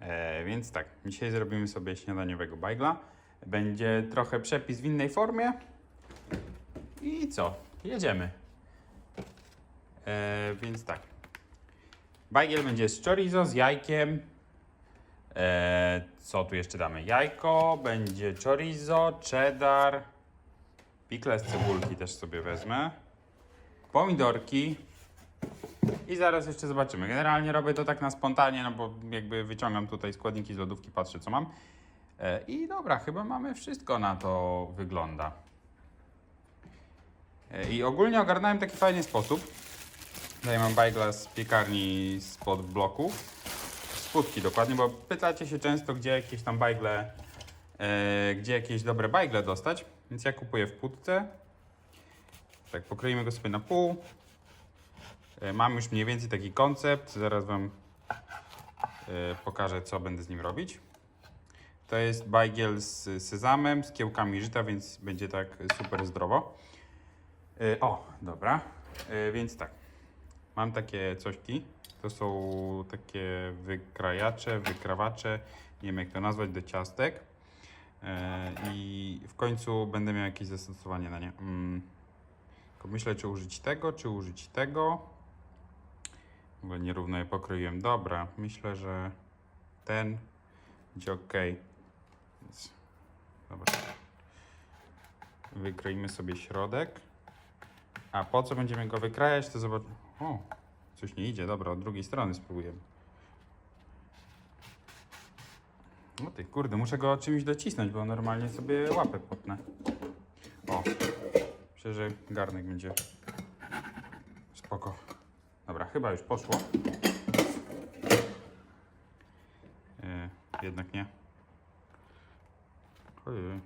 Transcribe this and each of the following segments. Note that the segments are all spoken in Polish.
E, więc tak, dzisiaj zrobimy sobie śniadaniowego bajgla. Będzie trochę przepis w innej formie. I co? Jedziemy. E, więc tak. Bajgiel będzie z chorizo, z jajkiem. E, co tu jeszcze damy? Jajko, będzie chorizo, cheddar. Pikle z cebulki też sobie wezmę. Pomidorki. I zaraz jeszcze zobaczymy. Generalnie robię to tak na spontanie, no bo jakby wyciągam tutaj składniki z lodówki, patrzę co mam. E, I dobra, chyba mamy wszystko na to wygląda. E, I ogólnie ogarnąłem taki fajny sposób. Tutaj mam bajgla z piekarni spod bloku. Spódki dokładnie, bo pytacie się często, gdzie jakieś tam bajgle, e, gdzie jakieś dobre bajgle dostać. Więc ja kupuję w pudce. Tak, pokroimy go sobie na pół. E, Mam już mniej więcej taki koncept. Zaraz Wam e, pokażę, co będę z nim robić. To jest bajgiel z sezamem, z kiełkami żyta, więc będzie tak super zdrowo. E, O, dobra. Więc tak. Mam takie cośki. To są takie wykrajacze, wykrawacze. Nie wiem, jak to nazwać, do ciastek. I w końcu będę miał jakieś zastosowanie na nie. Mm. Myślę, czy użyć tego, czy użyć tego. Bo nierówno je pokroiłem. Dobra, myślę, że ten będzie ok. Więc dobra. Wykroimy sobie środek. A po co będziemy go wykrajać, to zobacz. O, coś nie idzie. Dobra, od drugiej strony spróbujemy. No ty, kurde, muszę go czymś docisnąć, bo normalnie sobie łapę potnę. O, myślę, że garnek będzie spoko. Chyba już poszło. E, jednak nie. Ojej.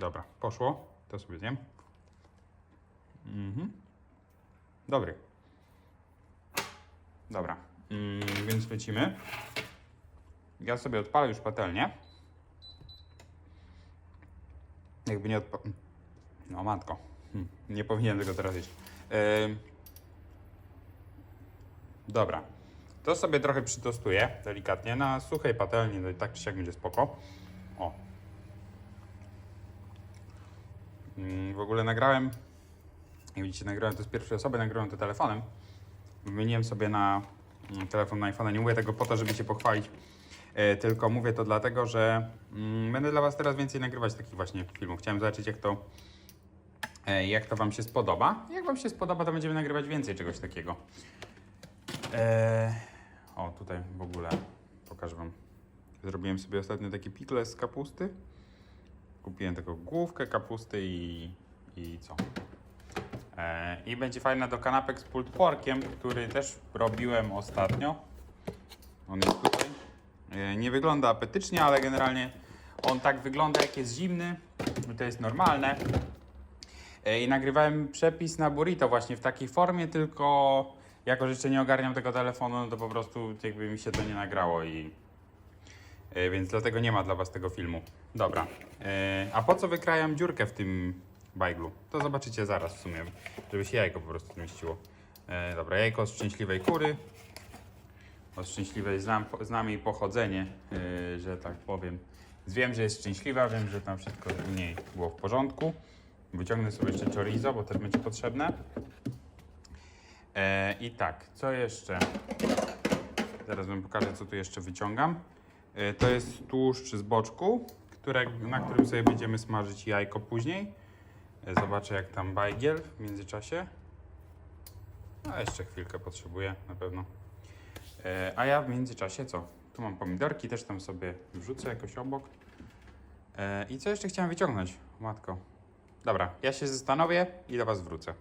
Dobra, poszło. To sobie zjem. Mhm. Dobry. Dobra, mm, więc lecimy. Ja sobie odpalę już patelnię. Jakby nie odpa... No matko, hm, nie powinienem tego teraz jeść. Ym, Dobra, to sobie trochę przytostuję delikatnie na suchej patelni, no i tak czy siak będzie spoko. O. Mm, W ogóle nagrałem, jak widzicie, nagrałem to z pierwszej osoby, nagrałem to telefonem. Wymieniłem sobie na mm, telefon na iPhone'a. Nie mówię tego po to, żeby się pochwalić, e, tylko mówię to dlatego, że mm, będę dla Was teraz więcej nagrywać takich właśnie filmów. Chciałem zobaczyć, jak to, jak to Wam się spodoba. Jak Wam się spodoba, to będziemy nagrywać więcej czegoś takiego. E, o, tutaj w ogóle pokażę Wam. Zrobiłem sobie ostatnio taki pikle z kapusty. Kupiłem taką główkę kapusty i, i co? E, I będzie fajna do kanapek z pulled porkiem, który też robiłem ostatnio. On jest tutaj. E, Nie wygląda apetycznie, ale generalnie on tak wygląda jak jest zimny. To jest normalne. E, I nagrywałem przepis na burrito właśnie w takiej formie, tylko jako, że jeszcze nie ogarniam tego telefonu, no to po prostu jakby mi się to nie nagrało i E, więc dlatego nie ma dla Was tego filmu. Dobra. E, A po co wykrajam dziurkę w tym bajglu? To zobaczycie zaraz w sumie, żeby się jajko po prostu zmieściło. Dobra, jajko z szczęśliwej kury. O szczęśliwej znam, znam jej pochodzenie, że tak powiem. Wiem, że jest szczęśliwa, wiem, że tam wszystko u niej było w porządku. Wyciągnę sobie jeszcze chorizo, bo też będzie potrzebne. E, I tak, co jeszcze? Zaraz wam pokażę, co tu jeszcze wyciągam. E, To jest tłuszcz z boczku, które, na którym sobie będziemy smażyć jajko później. E, Zobaczę, jak tam bajgiel w międzyczasie. A jeszcze chwilkę potrzebuję na pewno. E, A ja w międzyczasie co? Tu mam pomidorki, też tam sobie wrzucę jakoś obok. E, I co jeszcze chciałem wyciągnąć? Matko. Dobra, ja się zastanowię i do Was wrócę.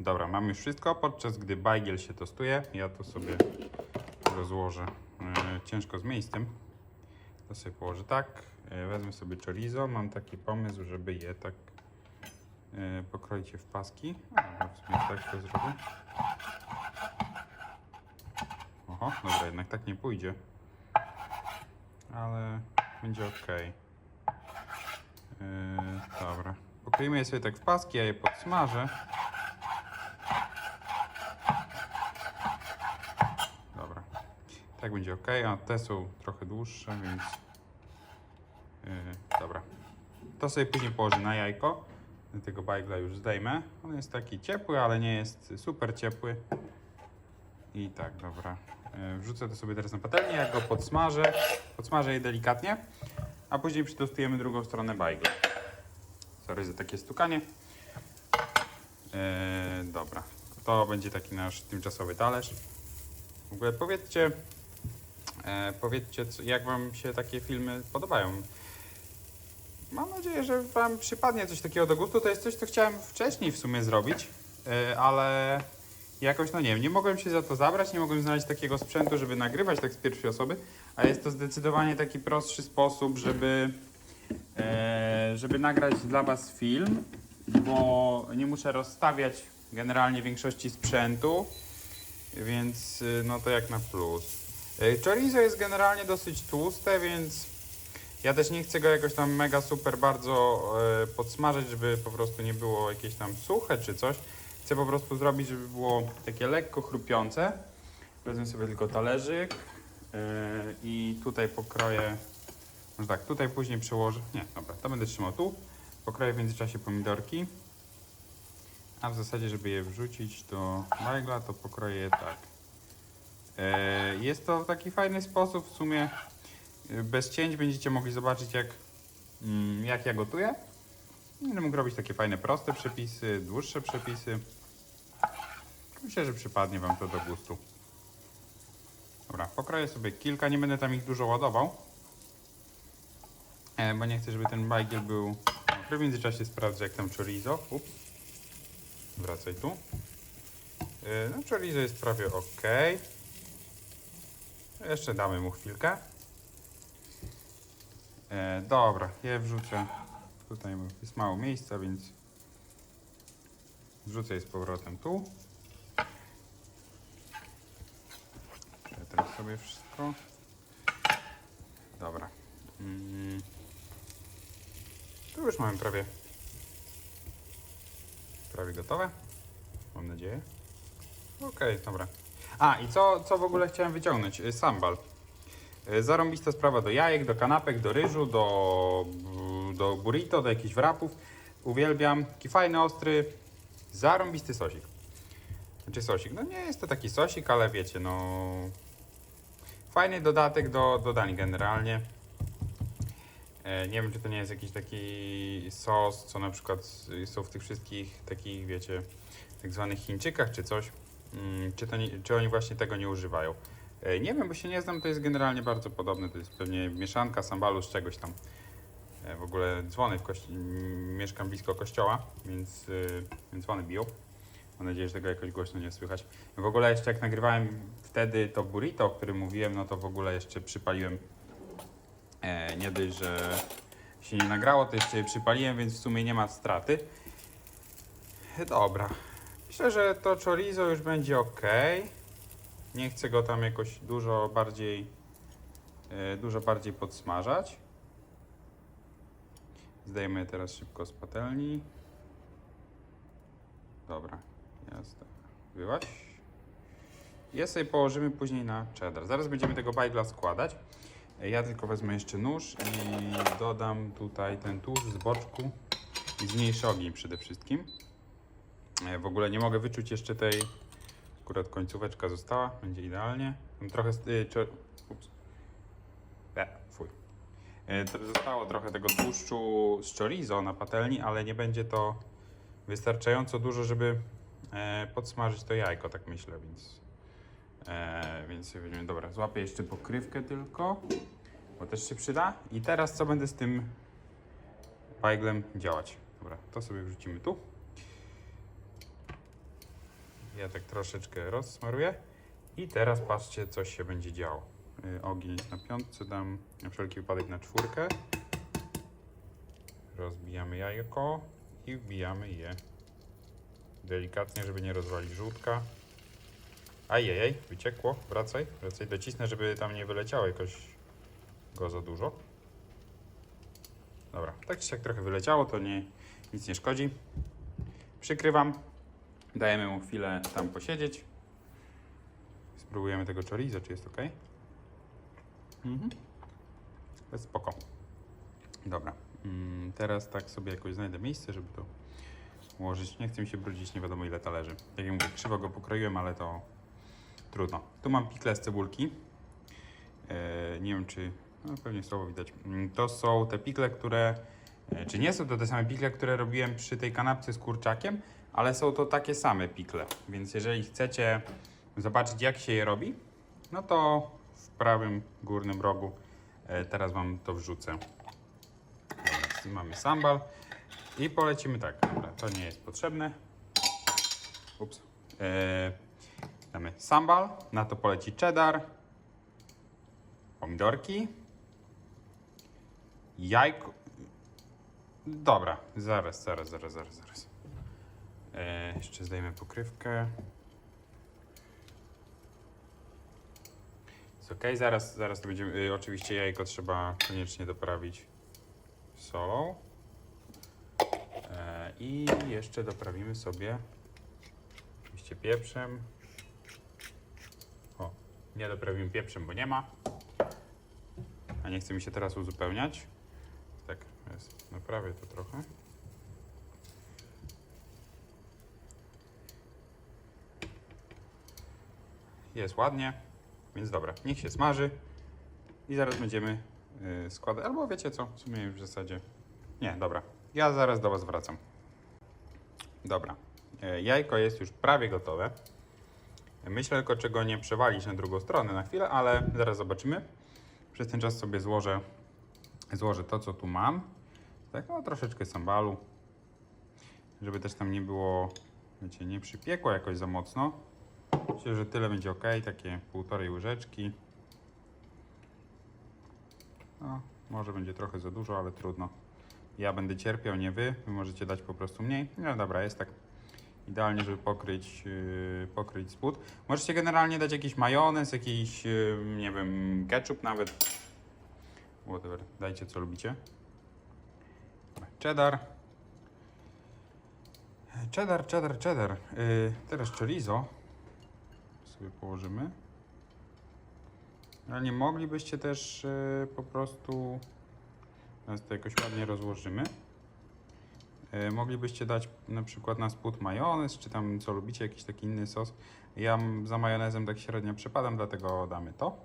Dobra, mam już wszystko, podczas gdy bajgiel się tostuje, ja to sobie rozłożę e, ciężko z miejscem. To sobie położę tak, e, wezmę sobie chorizo, mam taki pomysł, żeby je tak e, pokroić je w paski. A, w sumie tak to zrobię. Oho, dobra, jednak tak nie pójdzie. Ale będzie ok. Dobra. Pokryjmy je sobie tak w paski, ja je podsmażę. Dobra. Tak będzie ok, a te są trochę dłuższe, więc... Yy, dobra. To sobie później położę na jajko. Tego bajgla już zdejmę. On jest taki ciepły, ale nie jest super ciepły. I tak, dobra. Y, wrzucę to sobie teraz na patelnię, jak go podsmażę, podsmażę je delikatnie, a później przytostujemy drugą stronę bajgla. Sorry za takie stukanie. Yy, dobra. To będzie taki nasz tymczasowy talerz. W ogóle powiedzcie, e, powiedzcie, jak Wam się takie filmy podobają. Mam nadzieję, że Wam przypadnie coś takiego do gustu. To jest coś, co chciałem wcześniej w sumie zrobić, e, ale jakoś, no nie wiem, nie mogłem się za to zabrać, nie mogłem znaleźć takiego sprzętu, żeby nagrywać tak z pierwszej osoby, a jest to zdecydowanie taki prostszy sposób, żeby, e, żeby nagrać dla Was film, bo nie muszę rozstawiać generalnie większości sprzętu, więc y, no to jak na plus. Y, Chorizo jest generalnie dosyć tłuste, więc ja też nie chcę go jakoś tam mega super bardzo e, podsmażyć, żeby po prostu nie było jakieś tam suche czy coś. Chcę po prostu zrobić, żeby było takie lekko chrupiące. Wezmę sobie tylko talerzyk i tutaj pokroję, może tak, tutaj później przełożę, nie, dobra, to będę trzymał tu. Pokroję w międzyczasie pomidorki. A w zasadzie, żeby je wrzucić do bajgla, to pokroję je tak. E, Jest to taki fajny sposób, w sumie e, bez cięć będziecie mogli zobaczyć jak, mm, jak ja gotuję. Będę mógł robić takie fajne, proste przepisy, dłuższe przepisy. Myślę, że przypadnie Wam to do gustu. Dobra, pokroję sobie kilka, nie będę tam ich dużo ładował. E, Bo nie chcę, żeby ten bajgiel był... mokry. W międzyczasie sprawdzę jak tam chorizo. Ups. Wracaj tu. Yy, No, chorizo jest prawie ok. Jeszcze damy mu chwilkę. E, dobra, je wrzucę. Tutaj jest mało miejsca, więc wrzucę je z powrotem tu. Przetrę sobie wszystko. Dobra. Mm. Tu już mamy prawie prawie gotowe. Mam nadzieję. Okej, dobra. A i co, co w ogóle chciałem wyciągnąć? Y, Sambal. Y, Zarąbista sprawa do jajek, do kanapek, do ryżu, do, do burrito, do jakichś wrapów. Uwielbiam. Taki fajny, ostry, zarąbisty sosik. Znaczy sosik, no nie jest to taki sosik, ale wiecie, no... Fajny dodatek do, do dań generalnie. E, Nie wiem, czy to nie jest jakiś taki sos, co na przykład są w tych wszystkich takich, wiecie, tak zwanych Chińczykach czy coś. Mm, Czy, to nie, czy oni właśnie tego nie używają? E, Nie wiem, bo się nie znam, to jest generalnie bardzo podobne. To jest pewnie mieszanka sambalu z czegoś tam. E, W ogóle dzwony w kości... m, Mieszkam blisko kościoła, więc, więc dzwony biją. Mam nadzieję, że tego jakoś głośno nie słychać. W ogóle jeszcze jak nagrywałem wtedy to burrito, o którym mówiłem, no to w ogóle jeszcze przypaliłem E, nie dość, że się nie nagrało, to jeszcze je przypaliłem, więc w sumie nie ma straty. Dobra. Myślę, że to chorizo już będzie ok. Nie chcę go tam jakoś dużo bardziej e, dużo bardziej podsmażać. Zdejmę je teraz szybko z patelni. Dobra, jasne. Wyłaś. Je sobie położymy później na cheddar. Zaraz będziemy tego bajgla składać. Ja tylko wezmę jeszcze nóż i dodam tutaj ten tłuszcz z boczku i zmniejszę ogień przede wszystkim. E, W ogóle nie mogę wyczuć jeszcze tej, akurat końcóweczka została, będzie idealnie. Tam trochę, y, ups. E, fuj. E, Zostało trochę tego tłuszczu z chorizo na patelni, ale nie będzie to wystarczająco dużo, żeby e, podsmażyć to jajko, tak myślę, więc E, więc sobie dobra, złapię jeszcze pokrywkę tylko, bo też się przyda. I teraz co będę z tym bajglem działać? Dobra, to sobie wrzucimy tu. Ja tak troszeczkę rozsmaruję. I teraz patrzcie, co się będzie działo. Y, ogień na piątce, dam na wszelki wypadek na czwórkę. Rozbijamy jajko i wbijamy je delikatnie, żeby nie rozwalić żółtka. Ajajaj, wyciekło. Wracaj, wracaj. Docisnę, żeby tam nie wyleciało jakoś go za dużo. Dobra, tak czy siak trochę wyleciało, to nie, nic nie szkodzi. Przykrywam. Dajemy mu chwilę tam posiedzieć. Spróbujemy tego chorizo, czy jest ok. Mhm. To jest spoko. Dobra. Mm, teraz tak sobie jakoś znajdę miejsce, żeby to ułożyć. Nie chcę mi się brudzić nie wiadomo ile talerzy. Jak ja mówię, krzywo go pokroiłem, ale to trudno. Tu mam pikle z cebulki. E, nie wiem czy... No pewnie słowo widać. Mm, To są te pikle, które... e, Czy nie są to te same pikle, które robiłem przy tej kanapce z kurczakiem, ale są to takie same pikle. Więc jeżeli chcecie zobaczyć jak się je robi, no to w prawym górnym rogu e, teraz Wam to wrzucę. Mamy sambal i polecimy tak. Dobra, to nie jest potrzebne. Ups. E, damy sambal, na to poleci cheddar, pomidorki, jajko. Dobra, zaraz, zaraz, zaraz, zaraz, zaraz. E, jeszcze zdejmę pokrywkę. Jest ok, zaraz, zaraz to będziemy. Y, oczywiście jajko trzeba koniecznie doprawić solą. E, I jeszcze doprawimy sobie oczywiście pieprzem. O, nie doprawimy pieprzem, bo nie ma. A nie chce mi się teraz uzupełniać. Naprawię to trochę. Jest ładnie, więc dobra, niech się smaży i zaraz będziemy yy, składać. Albo wiecie co, w sumie w zasadzie. Nie, dobra, ja zaraz do Was wracam. Dobra, yy, jajko jest już prawie gotowe. Myślę tylko, czego nie przewalić na drugą stronę na chwilę, ale zaraz zobaczymy. Przez ten czas sobie złożę, złożę to, co tu mam. Tak, no troszeczkę sambalu, żeby też tam nie było, wiecie, nie przypiekło jakoś za mocno. Myślę, że tyle będzie ok, takie półtorej łyżeczki. No, może będzie trochę za dużo, ale trudno. Ja będę cierpiał, nie wy. Wy możecie dać po prostu mniej. No dobra, jest tak idealnie, żeby pokryć, yy, pokryć spód. Możecie generalnie dać jakiś majonez, jakiś, yy, nie wiem, ketchup nawet. Whatever, dajcie co lubicie. Cheddar. Cheddar, cheddar, cheddar. Yy, teraz chorizo sobie położymy. Ale nie moglibyście też yy, po prostu. Teraz to jakoś ładnie rozłożymy. Yy, moglibyście dać na przykład na spód majonez, czy tam co lubicie, jakiś taki inny sos. Ja za majonezem tak średnio przepadam, dlatego damy to.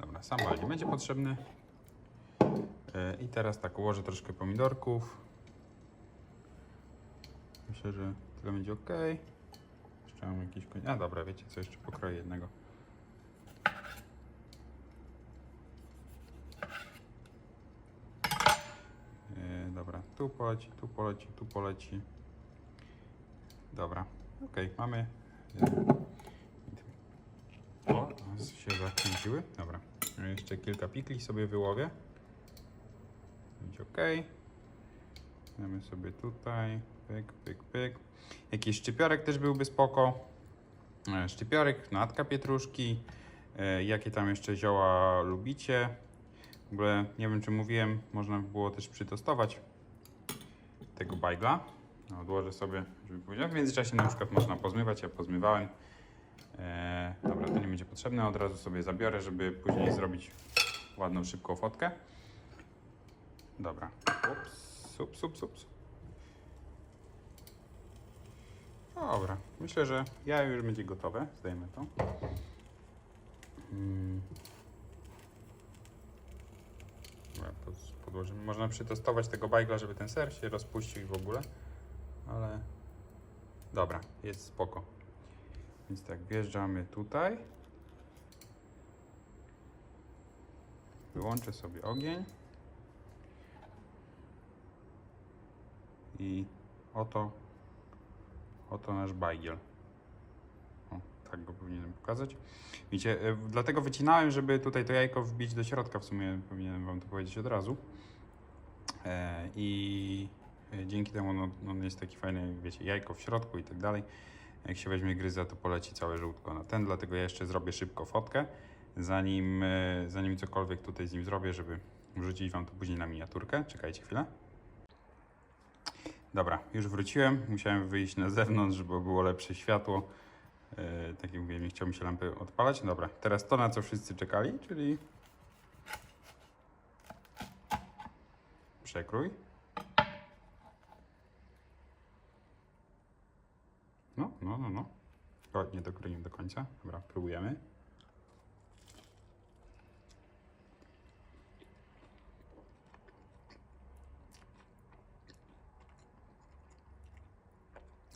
Dobra, sambal nie będzie potrzebny. I teraz tak ułożę troszkę pomidorków. Myślę, że tyle będzie ok. Jeszcze mam jakiś koń. A dobra, wiecie co, jeszcze pokroję jednego. Yy, dobra, tu poleci, tu poleci, tu poleci. Dobra, ok, mamy. yy, O, się zakręciły. Dobra, jeszcze kilka pikli sobie wyłowię. Ok. Damy sobie tutaj, pyk, pyk, pyk. Jakiś szczypiorek też byłby spoko. E, Szczypiorek, natka pietruszki. E, Jakie tam jeszcze zioła lubicie? W ogóle nie wiem, czy mówiłem, można by było też przytestować tego bajgla. No, odłożę sobie, żeby powiedział. W międzyczasie na przykład można pozmywać, ja pozmywałem. E, dobra, to nie będzie potrzebne, od razu sobie zabiorę, żeby później zrobić ładną, szybką fotkę. Dobra. Ups, ups, ups, ups. Dobra, myślę, że ja już będzie gotowe. Zdejmę to. Mm. To podłożymy. Można przetestować tego bajgla, żeby ten ser się rozpuścił w ogóle. Ale dobra, jest spoko. Więc tak, wjeżdżamy tutaj. Wyłączę sobie ogień. I oto Oto nasz bajgiel. O, tak go powinienem pokazać. Widzicie, e, dlatego wycinałem, żeby tutaj to jajko wbić do środka. W sumie powinienem Wam to powiedzieć od razu. E, I e, dzięki temu no, on jest taki fajny, wiecie, jajko w środku i tak dalej. Jak się weźmie gryza, to poleci całe żółtko na ten. Dlatego ja jeszcze zrobię szybko fotkę, zanim, zanim cokolwiek tutaj z nim zrobię, żeby wrzucić Wam to później na miniaturkę. Czekajcie chwilę. Dobra, już wróciłem. Musiałem wyjść na zewnątrz, bo było lepsze światło. E, tak jak mówiłem, nie chciał mi się lampy odpalać. Dobra, teraz to, na co wszyscy czekali, czyli przekrój. No, no, no, no. O, nie dokroiłem do końca. Dobra, próbujemy.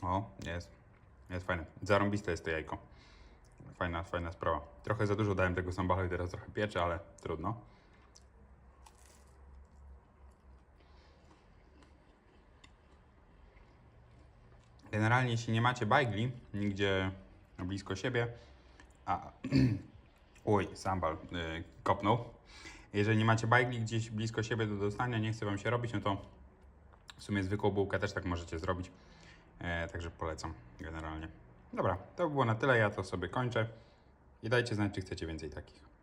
O, jest. Jest fajne. Zarąbiste jest to jajko. Fajna, fajna sprawa. Trochę za dużo dałem tego sambalu i teraz trochę piecze, ale trudno. Generalnie, jeśli nie macie bajgli nigdzie blisko siebie, a oj, sambal y, kopnął. Jeżeli nie macie bajgli gdzieś blisko siebie do dostania, nie chce wam się robić, no to w sumie zwykłą bułkę też tak możecie zrobić. E, także polecam generalnie. Dobra, to by było na tyle. Ja to sobie kończę. I dajcie znać, czy chcecie więcej takich.